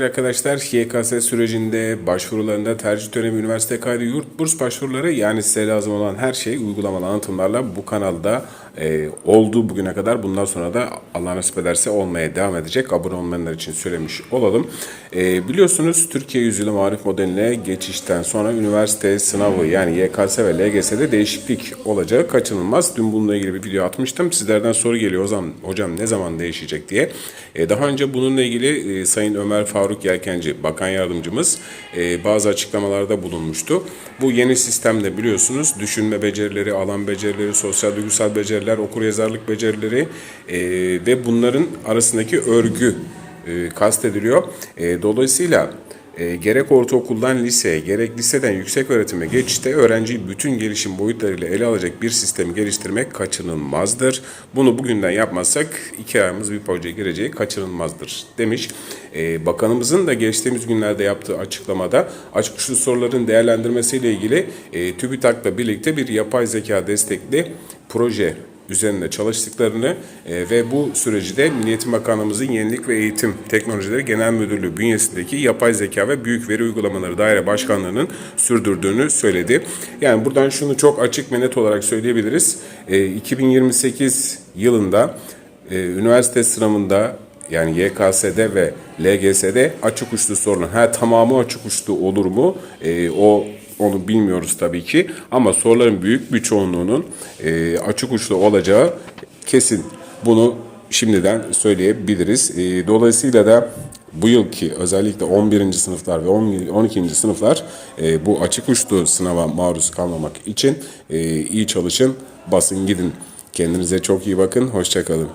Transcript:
Arkadaşlar YKS sürecinde başvurularında tercih dönemi üniversite kaydı yurt burs başvuruları yani size lazım olan her şey uygulamalı anlatımlarla bu kanalda e, oldu bugüne kadar. Bundan sonra da Allah nasip ederse olmaya devam edecek. Abone olmayanlar için söylemiş olalım. E, biliyorsunuz Türkiye Yüzyılı Marif Modeline geçişten sonra üniversite sınavı yani YKS ve LGS'de değişiklik olacağı kaçınılmaz. Dün bununla ilgili bir video atmıştım. Sizlerden soru geliyor zaman hocam ne zaman değişecek diye. E, daha önce bununla ilgili e, Sayın Ömer Faruk Yelkenci Bakan Yardımcımız e, bazı açıklamalarda bulunmuştu. Bu yeni sistemde biliyorsunuz düşünme becerileri, alan becerileri, sosyal duygusal beceriler, okuryazarlık becerileri e, ve bunların arasındaki örgü e, kastediliyor. E, dolayısıyla e, gerek ortaokuldan liseye, gerek liseden yüksek öğretime geçişte öğrenciyi bütün gelişim boyutlarıyla ele alacak bir sistemi geliştirmek kaçınılmazdır. Bunu bugünden yapmazsak iki ayımız bir projeye gireceği kaçınılmazdır demiş. E, bakanımızın da geçtiğimiz günlerde yaptığı açıklamada açık uçlu soruların değerlendirmesiyle ilgili e, TÜBİTAK'la birlikte bir yapay zeka destekli proje üzerinde çalıştıklarını e, ve bu süreci de Milli Eğitim Bakanlığımızın Yenilik ve Eğitim Teknolojileri Genel Müdürlüğü bünyesindeki Yapay Zeka ve Büyük Veri Uygulamaları Daire Başkanlığı'nın sürdürdüğünü söyledi. Yani buradan şunu çok açık ve net olarak söyleyebiliriz. E, 2028 yılında e, üniversite sınavında yani YKS'de ve LGS'de açık uçlu sorulan, ha tamamı açık uçlu olur mu? E, o onu bilmiyoruz tabii ki ama soruların büyük bir çoğunluğunun e, açık uçlu olacağı kesin. Bunu şimdiden söyleyebiliriz. E, dolayısıyla da bu yılki özellikle 11. sınıflar ve 10 12. sınıflar e, bu açık uçlu sınava maruz kalmamak için e, iyi çalışın, basın gidin. Kendinize çok iyi bakın, hoşçakalın.